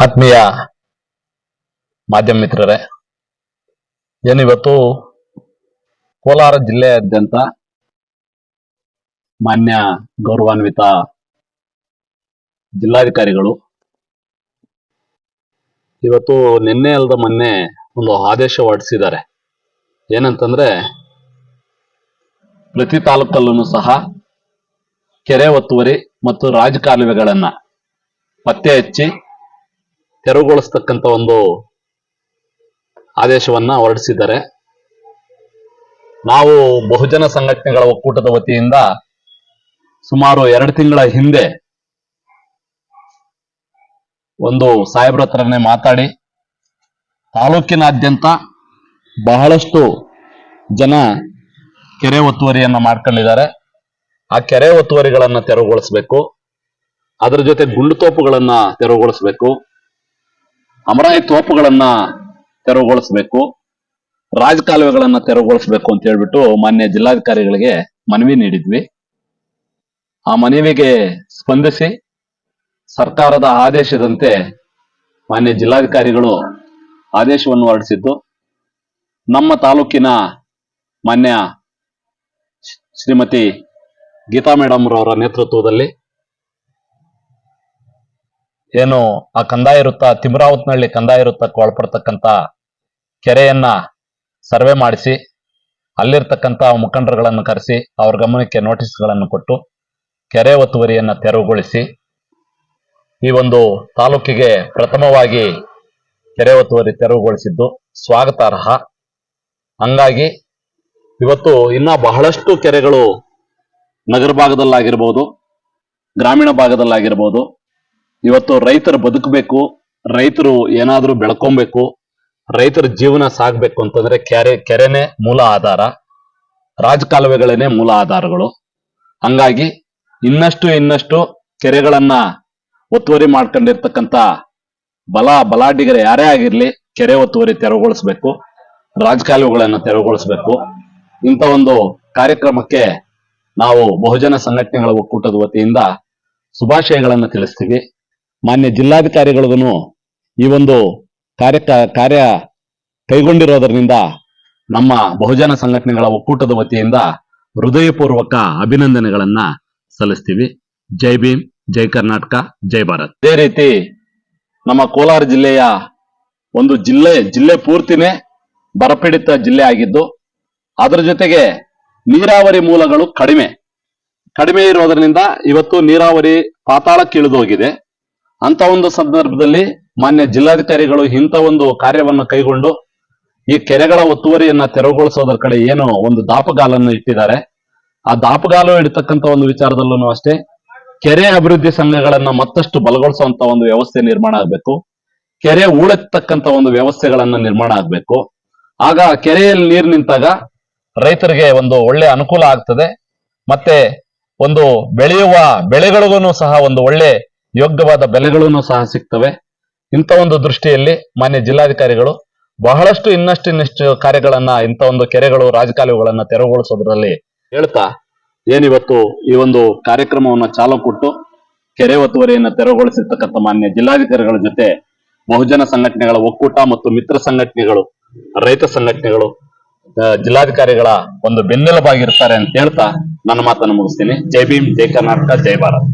ಆತ್ಮೀಯ ಮಾಧ್ಯಮ ಮಿತ್ರರೇ ಏನಿವತ್ತು ಕೋಲಾರ ಜಿಲ್ಲೆಯಾದ್ಯಂತ ಮಾನ್ಯ ಗೌರವಾನ್ವಿತ ಜಿಲ್ಲಾಧಿಕಾರಿಗಳು, ಇವತ್ತು ನಿನ್ನೆ ಅಲ್ಲದ ಮೊನ್ನೆ ಒಂದು ಆದೇಶ ಹೊರಡಿಸಿದ್ದಾರೆ. ಏನಂತಂದ್ರೆ, ಪ್ರತಿ ತಾಲೂಕಲ್ಲೂ ಸಹ ಕೆರೆ ಒತ್ತುವರಿ ಮತ್ತು ರಾಜಕಾಲುವೆಗಳನ್ನ ಪತ್ತೆ ಹಚ್ಚಿ ತೆರವುಗೊಳಿಸ್ತಕ್ಕಂಥ ಒಂದು ಆದೇಶವನ್ನ ಹೊರಡಿಸಿದ್ದಾರೆ. ನಾವು ಬಹುಜನ ಸಂಘಟನೆಗಳ ಒಕ್ಕೂಟದ ವತಿಯಿಂದ ಸುಮಾರು ಎರಡು ತಿಂಗಳ ಹಿಂದೆ ಒಂದು ಸಾಹೇಬ್ರ ಹತ್ರನೇ ಮಾತಾಡಿ ತಾಲೂಕಿನಾದ್ಯಂತ ಬಹಳಷ್ಟು ಜನ ಕೆರೆ ಒತ್ತುವರಿಯನ್ನ ಮಾಡ್ಕೊಂಡಿದ್ದಾರೆ. ಆ ಕೆರೆ ಒತ್ತುವರಿಗಳನ್ನ ತೆರವುಗೊಳಿಸಬೇಕು. ಅದರ ಜೊತೆ ಗುಂಡು ತೋಪುಗಳನ್ನ ತೆರವುಗೊಳಿಸಬೇಕು. ಅಮರಾಯಿ ತೋಪುಗಳನ್ನ ತೆರವುಗೊಳಿಸಬೇಕು, ರಾಜಕಾಲುವೆಗಳನ್ನ ತೆರವುಗೊಳಿಸಬೇಕು ಅಂತ ಹೇಳ್ಬಿಟ್ಟು ಮಾನ್ಯ ಜಿಲ್ಲಾಧಿಕಾರಿಗಳಿಗೆ ಮನವಿ ನೀಡಿದ್ವಿ. ಆ ಮನವಿಗೆ ಸ್ಪಂದಿಸಿ ಸರ್ಕಾರದ ಆದೇಶದಂತೆ ಮಾನ್ಯ ಜಿಲ್ಲಾಧಿಕಾರಿಗಳು ಆದೇಶವನ್ನು ಹೊರಡಿಸಿದ್ದು, ನಮ್ಮ ತಾಲೂಕಿನ ಮಾನ್ಯ ಶ್ರೀಮತಿ ಗೀತಾ ಮೇಡಮ್ ರವರ ನೇತೃತ್ವದಲ್ಲಿ ಏನು ಆ ಕಂದಾಯ ಇರುತ್ತಾ ತಿಮ್ರಾವತ್ನಹಳ್ಳಿ ಕಂದಾಯ ವೃತ್ತಕ್ಕೆ ಒಳಪಡ್ತಕ್ಕಂಥ ಕೆರೆಯನ್ನ ಸರ್ವೆ ಮಾಡಿಸಿ ಅಲ್ಲಿರ್ತಕ್ಕಂಥ ಮುಖಂಡರುಗಳನ್ನು ಕರೆಸಿ, ಅವ್ರ ಗಮನಕ್ಕೆ ನೋಟಿಸ್ಗಳನ್ನು ಕೊಟ್ಟು, ಕೆರೆ ಒತ್ತುವರಿಯನ್ನ ತೆರವುಗೊಳಿಸಿ, ಈ ಒಂದು ತಾಲೂಕಿಗೆ ಪ್ರಥಮವಾಗಿ ಕೆರೆ ಒತ್ತುವರಿ ತೆರವುಗೊಳಿಸಿದ್ದು ಸ್ವಾಗತಾರ್ಹ. ಹಂಗಾಗಿ ಇವತ್ತು ಇನ್ನ ಬಹಳಷ್ಟು ಕೆರೆಗಳು ನಗರ ಭಾಗದಲ್ಲಾಗಿರ್ಬೋದು, ಗ್ರಾಮೀಣ ಭಾಗದಲ್ಲಾಗಿರ್ಬೋದು ಇವತ್ತು ರೈತರು ಬದುಕಬೇಕು, ರೈತರು ಏನಾದ್ರೂ ಬೆಳ್ಕೊಬೇಕು, ರೈತರ ಜೀವನ ಸಾಗಬೇಕು ಅಂತಂದ್ರೆ ಕೆರೆ, ಕೆರೆನೇ ಮೂಲ ಆಧಾರ ರಾಜಕಾಲುವೆಗಳೇನೆ ಮೂಲ ಆಧಾರಗಳು. ಹಂಗಾಗಿ ಇನ್ನಷ್ಟು ಇನ್ನಷ್ಟು ಕೆರೆಗಳನ್ನ ಒತ್ತುವರಿ ಮಾಡ್ಕೊಂಡಿರ್ತಕ್ಕಂಥ ಬಲ, ಬಲಾಢ್ಯಗರು ಯಾರೇ ಆಗಿರ್ಲಿ ಕೆರೆ ಒತ್ತುವರಿ ತೆರವುಗೊಳಿಸ್ಬೇಕು, ರಾಜಕಾಲುವೆಗಳನ್ನ ತೆರವುಗೊಳಿಸ್ಬೇಕು. ಇಂಥ ಒಂದು ಕಾರ್ಯಕ್ರಮಕ್ಕೆ ನಾವು ಬಹುಜನ ಸಂಘಟನೆಗಳ ಒಕ್ಕೂಟದ ವತಿಯಿಂದ ಶುಭಾಶಯಗಳನ್ನು ತಿಳಿಸ್ತೀವಿ. ಮಾನ್ಯ ಜಿಲ್ಲಾಧಿಕಾರಿಗಳಿಗೂ ಈ ಒಂದು ಕಾರ್ಯ ಕಾರ್ಯ ಕೈಗೊಂಡಿರೋದರಿಂದ ನಮ್ಮ ಬಹುಜನ ಸಂಘಟನೆಗಳ ಒಕ್ಕೂಟದ ವತಿಯಿಂದ ಹೃದಯಪೂರ್ವಕ ಅಭಿನಂದನೆಗಳನ್ನ ಸಲ್ಲಿಸ್ತೀವಿ. ಜೈ ಭೀಮ್, ಜೈ ಕರ್ನಾಟಕ, ಜೈ ಭಾರತ್. ಅದೇ ರೀತಿ ನಮ್ಮ ಕೋಲಾರ ಜಿಲ್ಲೆಯ ಒಂದು ಜಿಲ್ಲೆ ಜಿಲ್ಲೆ ಪೂರ್ತಿನೇ ಬರಪೀಡಿತ ಜಿಲ್ಲೆ ಆಗಿದ್ದು, ಅದರ ಜೊತೆಗೆ ನೀರಾವರಿ ಮೂಲಗಳು ಕಡಿಮೆ. ಕಡಿಮೆ ಇರೋದ್ರಿಂದ ಇವತ್ತು ನೀರಾವರಿ ಪಾತಾಳಕ್ಕೆ ಇಳಿದೋಗಿದೆ ಅಂತ ಒಂದು ಸಂದರ್ಭದಲ್ಲಿ ಮಾನ್ಯ ಜಿಲ್ಲಾಧಿಕಾರಿಗಳು ಇಂಥ ಒಂದು ಕಾರ್ಯವನ್ನು ಕೈಗೊಂಡು ಈ ಕೆರೆಗಳ ಒತ್ತುವರಿಯನ್ನ ತೆರವುಗೊಳಿಸೋದ್ರ ಕಡೆ ಏನು ಒಂದು ದಾಪಗಾಲನ್ನು ಇಟ್ಟಿದ್ದಾರೆ. ಆ ದಾಪಗಾಲು ಇಡತಕ್ಕಂತ ಒಂದು ವಿಚಾರದಲ್ಲೂ ಅಷ್ಟೇ, ಕೆರೆ ಅಭಿವೃದ್ಧಿ ಸಂಘಗಳನ್ನ ಮತ್ತಷ್ಟು ಬಲಗೊಳಿಸುವಂತ ಒಂದು ವ್ಯವಸ್ಥೆ ನಿರ್ಮಾಣ ಆಗಬೇಕು. ಕೆರೆ ಉಳತಕ್ಕಂತ ಒಂದು ವ್ಯವಸ್ಥೆಗಳನ್ನ ನಿರ್ಮಾಣ ಆಗಬೇಕು. ಆಗ ಕೆರೆಯಲ್ಲಿ ನೀರು ನಿಂತಾಗ ರೈತರಿಗೆ ಒಂದು ಒಳ್ಳೆ ಅನುಕೂಲ ಆಗ್ತದೆ. ಮತ್ತೆ ಒಂದು ಬೆಳೆಯುವ ಬೆಳೆಗಳಿಗೂ ಸಹ ಒಂದು ಒಳ್ಳೆ ಯೋಗ್ಯವಾದ ಬೆಲೆಗಳನ್ನು ಸಹ ಸಿಗ್ತವೆ. ಇಂಥ ಒಂದು ದೃಷ್ಟಿಯಲ್ಲಿ ಮಾನ್ಯ ಜಿಲ್ಲಾಧಿಕಾರಿಗಳು ಬಹಳಷ್ಟು ಇನ್ನಷ್ಟು ಇನ್ನಷ್ಟು ಕಾರ್ಯಗಳನ್ನ, ಇಂಥ ಒಂದು ಕೆರೆಗಳು, ರಾಜಕಾಲುವೆಗಳನ್ನ ತೆರವುಗೊಳಿಸೋದ್ರಲ್ಲಿ ಹೇಳ್ತಾ, ಏನಿವತ್ತು ಈ ಒಂದು ಕಾರ್ಯಕ್ರಮವನ್ನ ಚಾಲು ಕೊಟ್ಟು ಕೆರೆ ಒತ್ತುವರಿಯನ್ನ ತೆರವುಗೊಳಿಸಿರ್ತಕ್ಕಂಥ ಮಾನ್ಯ ಜಿಲ್ಲಾಧಿಕಾರಿಗಳ ಜೊತೆ ಬಹುಜನ ಸಂಘಟನೆಗಳ ಒಕ್ಕೂಟ ಮತ್ತು ಮಿತ್ರ ಸಂಘಟನೆಗಳು, ರೈತ ಸಂಘಟನೆಗಳು ಜಿಲ್ಲಾಧಿಕಾರಿಗಳ ಒಂದು ಬೆನ್ನೆಲುಬಾಗಿರ್ತಾರೆ ಅಂತ ಹೇಳ್ತಾ, ನನ್ನ ಮಾತನ್ನು ಮುಗಿಸ್ತೀನಿ. ಜೈ ಭೀಮ್, ಜೈ ಕರ್ನಾಟಕ, ಜೈ ಭಾರತ್.